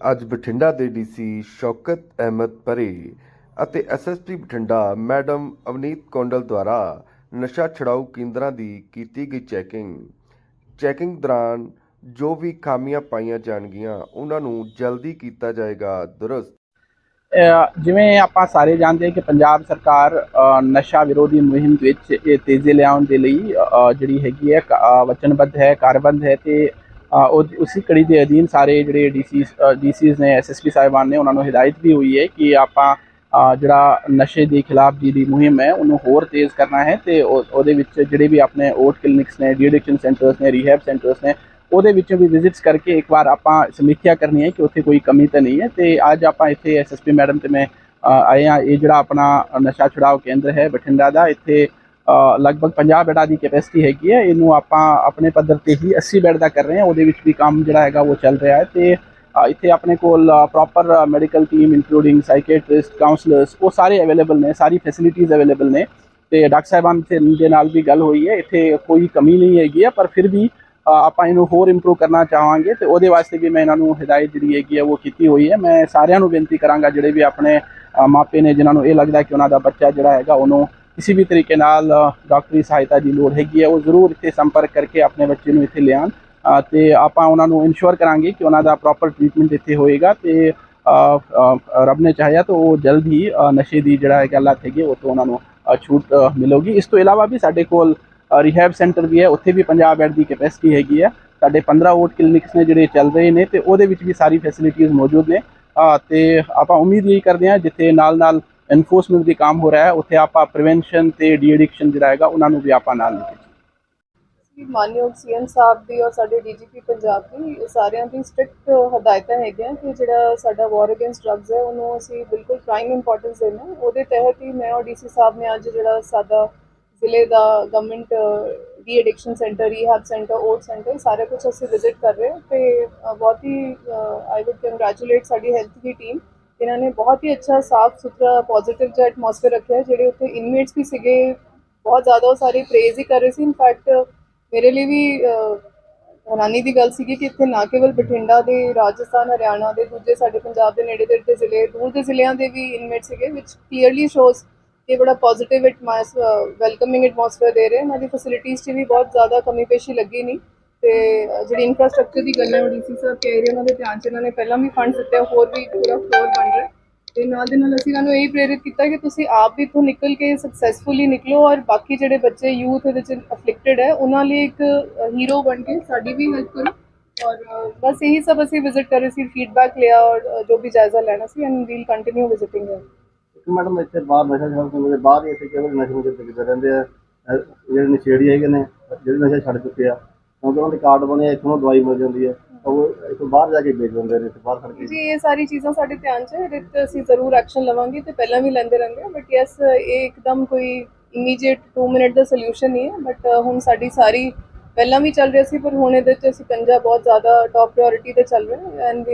ਅੱਜ ਬਠਿੰਡਾ ਦੇ ਡੀਸੀ ਸ਼ੌਕਤ ਅਹਿਮਦ ਪਰੇ ਅਤੇ ਐਸਐਸਪੀ ਬਠਿੰਡਾ ਮੈਡਮ ਅਵਨੀਤ ਕੌਂਡਲ ਦੁਆਰਾ ਨਸ਼ਾ ਛੁਡਾਊ ਕੇਂਦਰਾਂ ਦੀ ਕੀਤੀ ਗਈ ਚੈਕਿੰਗ। ਚੈਕਿੰਗ ਦੌਰਾਨ ਜੋ ਵੀ ਖਾਮੀਆਂ ਪਾਈਆਂ ਜਾਣਗੀਆਂ, ਉਹਨਾਂ ਨੂੰ ਜਲਦੀ ਕੀਤਾ ਜਾਏਗਾ, ਦੁਰਸਤ। ਜਿਵੇਂ ਆਪਾਂ ਸਾਰੇ ਜਾਣਦੇ ਹਾਂ ਕਿ ਪੰਜਾਬ ਸਰਕਾਰ ਨਸ਼ਾ ਵਿਰੋਧੀ ਮੁਹਿੰਮ ਵਿੱਚ ਇਹ ਤੇਜ਼ੀ ਲਿਆਉਣ ਦੇ ਲਈ ਜਿਹੜੀ ਹੈਗੀ ਹੈ, ਕ- ਵਚਨਬੱਧ ਹੈ ਕਾਰਬੰਦ ਹੈ ਤੇ ਅਹ ਉਹ- ਉਸੇ ਕੜੀ ਦੇ ਅਧੀਨ ਸਾਰੇ ਜਿਹੜੇ ਡੀਸੀ ਡੀਸੀਜ਼ ਨੇ ਐਸਐਸਪੀ ਸਾਹਿਬਾਨ ਨੇ, ਉਹਨਾਂ ਨੂੰ ਹਦਾਇਤ ਵੀ ਹੋਈ ਹੈ ਕਿ ਆਪਾਂ ਜਿਹੜਾ ਨਸ਼ੇ ਦੇ ਖਿਲਾਫ ਜਿਹੜੀ ਮੁਹਿੰਮ ਹੈ, ਉਹਨੂੰ ਹੋਰ ਤੇਜ਼ ਕਰਨਾ ਹੈ ਤੇ ਉਹਦੇ ਵਿੱਚ ਜਿਹੜੇ ਵੀ ਆਪਣੇ ਓਟ ਕਲੀਨਿਕਸ ਨੇ ਡੀਐਡਿਕਸ਼ਨ ਸੈਂਟਰਸ ਨੇ, ਰੀਹੈਬ ਸੈਂਟਰਸ ਨੇ, ਉਹਦੇ ਵਿੱਚੋਂ ਵੀ ਵਿਜ਼ਿਟਸ ਕਰਕੇ ਇੱਕ ਵਾਰ ਆਪਾਂ ਸਮੀਖਿਆ ਕਰਨੀ ਹੈ ਕਿ ਉੱਥੇ ਕੋਈ ਕਮੀ ਤਾਂ ਨਹੀਂ ਹੈ ਤੇ ਅੱਜ ਆਪਾਂ ਇੱਥੇ ਐਸਐਸਪੀ ਮੈਡਮ ਤੇ ਮੈਂ ਆਏ ਹਾਂ, ਇਹ ਜਿਹੜਾ ਆਪਣਾ ਨਸ਼ਾ ਛੁਡਾਓ ਕੇਂਦਰ ਹੈ ਬਠਿੰਡਾ ਦਾ, ਇੱਥੇ ਲਗਭਗ 50 ਬੈੱਡਾਂ ਦੀ ਕੈਪੈਸਿਟੀ ਹੈਗੀ ਹੈ। ਇਹਨੂੰ ਆਪਾਂ ਆਪਣੇ ਪੱਧਰ ਤੇ ਹੀ 80 ਬੈੱਡ ਦਾ ਕਰ ਰਹੇ ਹਾਂ। ਉਹਦੇ ਵਿੱਚ ਵੀ ਕੰਮ ਜਿਹੜਾ ਹੈਗਾ ਉਹ ਚੱਲ ਰਿਹਾ ਹੈ। ਤੇ ਇੱਥੇ ਆਪਣੇ ਕੋਲ proper medical team including psychiatrist counsellors ਉਹ ਸਾਰੇ ਅਵੇਲੇਬਲ ਨੇ। ਸਾਰੀ ਫੈਸਿਲਿਟੀਜ਼ ਅਵੇਲੇਬਲ ਨੇ। ਤੇ ਡਾਕਟਰ ਸਾਹਿਬਾਨ ਦੇ ਨਾਲ ਵੀ ਗੱਲ ਹੋਈ ਹੈ। ਇੱਥੇ ਕੋਈ ਕਮੀ ਨਹੀਂ ਹੈਗੀ ਹੈ। ਪਰ ਫਿਰ ਵੀ ਆਪਾਂ ਇਹਨੂੰ ਹੋਰ ਇੰਪਰੂਵ ਕਰਨਾ ਚਾਹਾਂਗੇ। ਤੇ ਉਹਦੇ ਵਾਸਤੇ ਵੀ ਮੈਂ ਇਹਨਾਂ ਨੂੰ ਹਦਾਇਤ ਜਿਹੜੀ ਹੈਗੀ ਆ ਉਹ ਕੀਤੀ ਹੋਈ ਹੈ। ਮੈਂ ਸਾਰਿਆਂ ਨੂੰ ਬੇਨਤੀ ਕਰਾਂਗਾ ਜਿਹੜੇ ਵੀ ਆਪਣੇ ਮਾਪੇ ਨੇ, ਜਿਨ੍ਹਾਂ ਨੂੰ ਇਹ ਲੱਗਦਾ ਕਿ ਉਹਨਾਂ ਦਾ ਬੱਚਾ ਜਿਹੜਾ ਹੈਗਾ, ਉਹਨੂੰ ਕਿਸੇ ਵੀ ਤਰੀਕੇ ਨਾਲ ਡਾਕਟਰੀ ਸਹਾਇਤਾ ਦੀ ਲੋੜ ਹੈਗੀ ਹੈ ਉਹ ਜ਼ਰੂਰ ਇੱਥੇ ਸੰਪਰਕ ਕਰਕੇ ਆਪਣੇ ਬੱਚੇ ਨੂੰ ਇੱਥੇ ਲਿਆਉਣ ਅ, ਤੇ ਆਪਾਂ ਉਹਨਾਂ ਨੂੰ ਇਨਸ਼ੋਰ ਕਰਾਂਗੇ ਕਿ ਉਹਨਾਂ ਦਾ ਪ੍ਰੋਪਰ ਟ੍ਰੀਟਮੈਂਟ ਇੱਥੇ ਹੋਏਗਾ ਤੇ ਰੱਬ ਨੇ ਚਾਹਿਆ ਤਾਂ ਉਹ ਜਲਦ ਹੀ ਨਸ਼ੇ ਦੀ ਜਿਹੜਾ ਹੈਗਾ ਲੱਤ ਹੈਗੀ ਉਹ ਤੋਂ ਉਹਨਾਂ ਨੂੰ ਛੂਟ ਮਿਲੇਗੀ ਇਸ ਤੋਂ ਇਲਾਵਾ ਵੀ ਸਾਡੇ ਕੋਲ ਰਿਹੈਬ ਸੈਂਟਰ ਵੀ ਹੈ ਉੱਥੇ ਵੀ 50 ਬੈੱਡ ਦੀ ਕੈਪੈਸਿਟੀ ਹੈਗੀ ਹੈ ਸਾਡੇ 15 ਓਟ ਕਲੀਨਿਕਸ ਨੇ ਜਿਹੜੇ ਚੱਲ ਰਹੇ ਨੇ ਤੇ ਉਹਦੇ ਵਿੱਚ ਵੀ ਸਾਰੀ ਫੈਸਿਲਿਟੀਆਂ ਮੌਜੂਦ ਨੇ ਅ, ਤੇ ਆਪਾਂ ਉਮੀਦ ਇਹੀ ਕਰਦੇ ਹਾਂ ਜਿੱਥੇ ਨਾਲ ਨਾਲ ਐਨਫੋਰਸਮੈਂਟ ਦੇ ਕੰਮ ਹੋ ਰਿਹਾ ਹੈ, ਉੱਥੇ ਆਪਾਂ ਪ੍ਰੀਵੈਂਸ਼ਨ ਤੇ ਡੀ ਐਡਿਕਸ਼ਨ ਜਿਹੜਾ ਹੈਗਾ, ਉਹਨਾਂ ਨੂੰ ਵੀ ਆਪਾਂ ਨਾਲ ਲੈ ਕੇ ਮਾਨਯੋਗ ਸੀਐਮ ਸਾਹਿਬ ਦੀ ਔਰ ਸਾਡੇ ਡੀਜੀਪੀ ਪੰਜਾਬ ਦੀ ਸਾਰਿਆਂ ਦੀ ਸਟ੍ਰਿਕਟ ਹਦਾਇਤਾਂ ਹੈਗੀਆਂ ਕਿ ਜਿਹੜਾ ਸਾਡਾ ਵਾਰ ਅਗੇਂਸਟ ਡਰੱਗਸ ਹੈ, ਉਹਨੂੰ ਅਸੀਂ ਬਿਲਕੁਲ ਪ੍ਰਾਈਮ ਇੰਪੋਰਟੈਂਸ ਦੇਣਾ ਹੈ। ਉਹਦੇ ਤਹਿਤ ਹੀ ਮੈਂ ਔਰ ਡੀਸੀ ਸਾਹਿਬ ਨੇ ਅੱਜ ਜਿਹੜਾ ਸਾਡਾ ਜ਼ਿਲ੍ਹੇ ਦਾ government deaddiction centre rehab centre OAT centre ਸਾਰਾ ਕੁਝ ਅਸੀਂ ਵਿਜ਼ਿਟ ਕਰ ਰਹੇ ਹਾਂ ਤੇ ਬਹੁਤ ਹੀ ਆਈ ਵੁੱਡ ਕੰਗ੍ਰੈਚੁਲੇਟ ਸਾਡੀ ਹੈਲਥ ਦੀ ਟੀਮ ਇਹਨਾਂ ਨੇ ਬਹੁਤ ਹੀ ਅੱਛਾ ਸਾਫ਼ ਸੁਥਰਾ ਪੋਜ਼ਿਟਿਵ ਜਿਹਾ ਐਟਮੋਸਫੇਅਰ ਰੱਖਿਆ, ਜਿਹੜੇ ਉੱਥੇ ਇਨਮੇਟਸ ਵੀ ਸੀਗੇ, ਬਹੁਤ ਜ਼ਿਆਦਾ ਉਹ ਸਾਰੇ ਪ੍ਰੇਜ਼ ਹੀ ਕਰ ਰਹੇ ਸੀ। ਇਨਫੈਕਟ ਮੇਰੇ ਲਈ ਵੀ ਹੈਰਾਨੀ ਦੀ ਗੱਲ ਸੀਗੀ ਕਿ ਇੱਥੇ ਨਾ ਕੇਵਲ ਬਠਿੰਡਾ ਦੇ, ਰਾਜਸਥਾਨ, ਹਰਿਆਣਾ ਦੇ, ਦੂਜੇ ਸਾਡੇ ਪੰਜਾਬ ਦੇ ਨੇੜੇ ਦੇ ਦੇ ਜ਼ਿਲ੍ਹੇ, ਦੂਰ ਦੇ ਜ਼ਿਲ੍ਹਿਆਂ ਦੇ ਵੀ ਇਨਮੇਟ ਸੀਗੇ ਵਿਚ ਕਲੀਅਰਲੀ ਸ਼ੋਜ਼ ਕਿ ਬੜਾ ਪੋਜ਼ਿਟਿਵ ਐਟਮੋਸ ਵੈਲਕਮਿੰਗ ਐਟਮੋਸਫੇਅਰ ਦੇ ਰਹੇ। ਇਹਨਾਂ ਦੀ ਫੈਸਿਲਿਟੀਜ਼ 'ਚ ਵੀ ਬਹੁਤ ਜ਼ਿਆਦਾ ਕਮੀ ਪੇਸ਼ੀ ਲੱਗੀ ਨਹੀਂ ਤੇ ਅਹ, ਜਿਹੜੀ ਇਨਫਰਾਸਟ੍ਰਕਚਰ ਦੀ ਗੱਲ ਹੈ ਉਹ ਡੀਸੀ ਸਾਹਿਬ ਕਹਿ ਰਹੇ ਉਹਨਾਂ ਦੇ ਧਿਆਨ 'ਚ ਇਹਨਾਂ ਨੇ ਪਹਿਲਾਂ ਵੀ ਫੰਡ ਦਿੱਤੇ ਹੋਰ ਵੀ ਪੂਰਾ ਫਲੋਰ ਬਣ ਰਿਹਾ। ਤੇ ਨਾਲ ਦੇ ਨਾਲ ਅਸੀਂ ਇਹਨਾਂ ਨੂੰ ਇਹ ਪ੍ਰੇਰਿਤ ਕੀਤਾ ਕਿ ਤੁਸੀਂ ਆਪ ਵੀ ਇੱਥੋਂ ਨਿਕਲ ਕੇ ਸਕਸੈਸਫੁਲੀ ਨਿਕਲੋ ਔਰ ਬਾਕੀ ਜਿਹੜੇ ਬੱਚੇ ਯੂਥ ਇਹਦੇ ਵਿੱਚ ਅਫਲਿਕਟਡ ਹੈ ਉਹਨਾਂ ਲਈ ਇੱਕ ਹੀਰੋ ਬਣ ਕੇ ਸਾਡੀ ਵੀ ਹੈਲਪ ਕਰੋ। ਔਰ ਅ, ਬਸ ਇਹੀ ਸਭ ਅਸੀਂ ਵਿਜ਼ਿਟ ਕਰ ਰਹੇ ਸੀ ਫੀਡਬੈਕ ਲਿਆ ਔਰ ਅ, ਜੋ ਵੀ ਜਾਇਜ਼ਾ ਲੈਣਾ ਸੀ ਐਂਡ ਵੀਲ ਕੰਟੀਨਿਊ ਵਿਜ਼ਿਟਿੰਗ ਹੈ ਇੱਕ ਮੈਡਮ ਇੱਥੇ ਬਾਹਰ ਨਸ਼ਾ ਛੱਡ ਕੇ ਬਾਹਰ ਹੀ ਇੱਥੇ ਕੇਵਲ ਨਸ਼ੇ ਨੂੰ ਕਿਤੇ ਰਹਿੰਦੇ ਆ। ਅਹ ਜਿਹੜੇ ਨਸ਼ੇੜੀ ਹੈਗੇ ਨੇ ਜਿਹੜੇ ਨਸ਼ਾ ਛੱਡ ਚੁੱਕੇ ਆ ਕਿਉਂਕਿ ਉਹਨਾਂ ਦੇ ਕਾਰਡ ਬਣੇ ਆ, ਇੱਥੋਂ ਦਵਾਈ ਮਿਲ ਜਾਂਦੀ ਹੈ। ਉਹ ਇੱਥੋਂ ਬਾਹਰ ਜਾ ਕੇ ਵੇਚ ਦਿੰਦੇ ਨੇ ਇੱਥੇ ਬਾਹਰ ਖੜ ਕੇ। ਜੀ ਇਹ ਸਾਰੀ ਚੀਜ਼ਾਂ ਸਾਡੇ ਧਿਆਨ 'ਚ ਇਹਦੇ ਤੇ ਅਸੀਂ ਜ਼ਰੂਰ ਐਕਸ਼ਨ ਲਵਾਂਗੇ ਤੇ ਪਹਿਲਾਂ ਵੀ ਲੈਂਦੇ ਰਹਿੰਦੇ ਬਟ ਯੈਸ ਇਹ ਇੱਕਦਮ ਕੋਈ ਇਮੀਡੀਏਟ 2 ਮਿੰਟ ਦਾ ਸੋਲੂਸ਼ਨ ਨਹੀਂ ਹੈ। ਬਟ ਹੁਣ ਸਾਡੀ ਸਾਰੀ ਪਹਿਲਾਂ ਵੀ ਚੱਲ ਰਿਹਾ ਸੀ ਪਰ ਹੁਣ ਇਹਦੇ 'ਚ ਅਸੀਂ ਪੰਜਾ ਬਹੁਤ ਜ਼ਿਆਦਾ ਟੌਪ ਪ੍ਰਾਇੋਰਟੀ ਤੇ ਚੱਲ ਰਹੇ ਐਂਡ